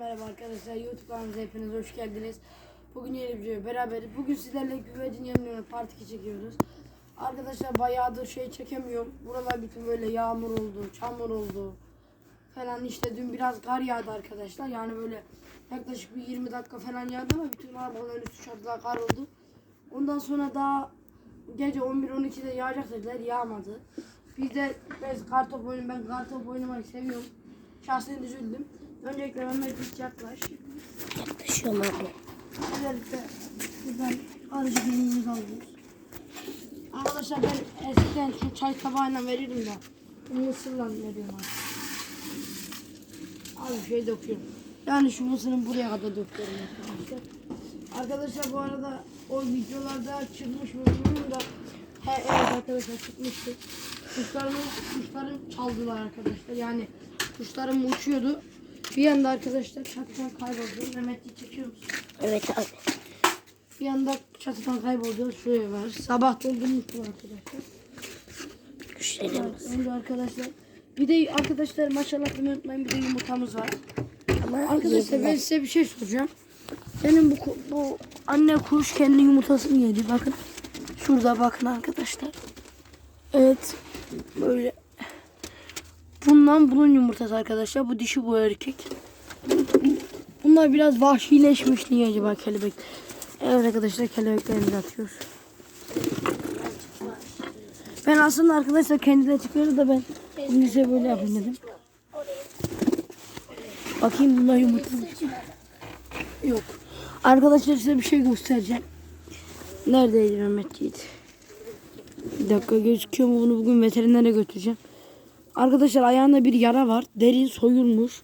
merhaba arkadaşlar. YouTube kanalımıza hepiniz hoş geldiniz. Bugün yeni bir video beraberiz. Bugün sizlerle güvercin yanıyorum part 2 çekiyoruz. Arkadaşlar bayağıdır şey çekemiyorum. Buralar bütün böyle yağmur oldu, çamur oldu. Falan işte dün biraz kar yağdı arkadaşlar. Yani böyle yaklaşık bir 20 dakika falan yağdı ama bütün arabaların üstü çatılar kar oldu. Ondan sonra daha gece 11-12'de yağacak dediler yağmadı. Biz de biz kartop oyunu ben kartop oynamayı seviyorum. Şahsen üzüldüm. Öncelikle Mehmet hiç yaklaş. Yaklaşıyorum abi. Özellikle buradan arıcı deneyimizi alıyoruz. Arkadaşlar ben eskiden şu çay tabağıyla verirdim de bu mısırla veriyorum abi. Az bir şey döküyorum. Yani şu mısırın buraya kadar döküyorum arkadaşlar. Arkadaşlar bu arada o videolarda çıkmış mı bilmiyorum da he, evet arkadaşlar çıkmıştı. Kuşlarımı, kuşlarım çaldılar arkadaşlar. Yani kuşlarım uçuyordu. Bir anda arkadaşlar çatıdan kayboldu. Mehmet'i çekiyor musun? Evet abi. Bir anda çatıdan kayboldu. Şuraya var. Sabah doldurmuştu arkadaşlar. Güçlerimiz. Önce arkadaşlar. Bir de arkadaşlar maşallah bunu unutmayın. Bir de yumurtamız var. Ama Arkadaşlar ben size bir şey soracağım. Benim bu bu anne kuş kendi yumurtasını yedi. Bakın. Şurada bakın arkadaşlar. Evet. Böyle. Bundan bunun yumurtası arkadaşlar. Bu dişi bu erkek. Bunlar biraz vahşileşmiş. Niye acaba kelebek? Evet arkadaşlar kelebeklerimizi atıyoruz. Ben aslında arkadaşlar kendileri çıkıyordu da ben bunu böyle yapayım dedim. Bakayım bunlar yumurta? Yok. Arkadaşlar size bir şey göstereceğim. Neredeydi Mehmet Yiğit? Bir dakika gözüküyor mu bunu bugün veterinere götüreceğim. Arkadaşlar ayağında bir yara var. Derin soyulmuş.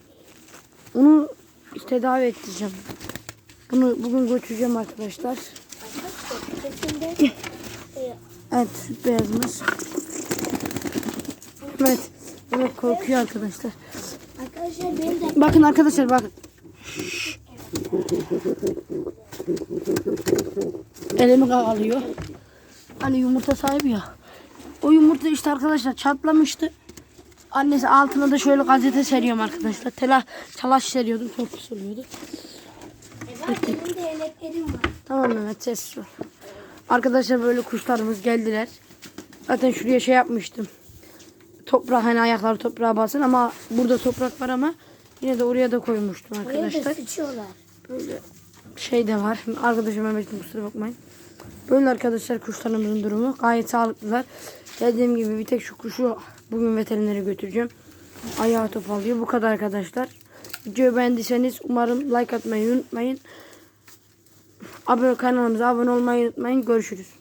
Onu tedavi ettireceğim. Bunu bugün götüreceğim arkadaşlar. Sesinde Evet süt beyazımız. Evet. Evet korkuyor arkadaşlar. arkadaşlar benim de Bakın arkadaşlar bakın. Elimi kavalıyor. Hani yumurta sahibi ya. O yumurta işte arkadaşlar çatlamıştı. Annesi altına da şöyle gazete seriyorum arkadaşlar. Tela, talaş seriyordum çok pis oluyordu. evet, benim de eleklerim var. Tamam Mehmet ses ol. Arkadaşlar böyle kuşlarımız geldiler. Zaten şuraya şey yapmıştım. Toprak hani ayakları toprağa basın ama burada toprak var ama yine de oraya da koymuştum Buraya da arkadaşlar. sıçıyorlar. Böyle şey de var. Arkadaşım Mehmet'in kusura bakmayın. Böyle arkadaşlar kuşlarımızın durumu. Gayet sağlıklılar. Dediğim gibi bir tek şu kuşu bugün veterinere götüreceğim. Ayağı topalıyor. Bu kadar arkadaşlar. Videoyu beğendiyseniz umarım like atmayı unutmayın. Abone kanalımıza abone olmayı unutmayın. Görüşürüz.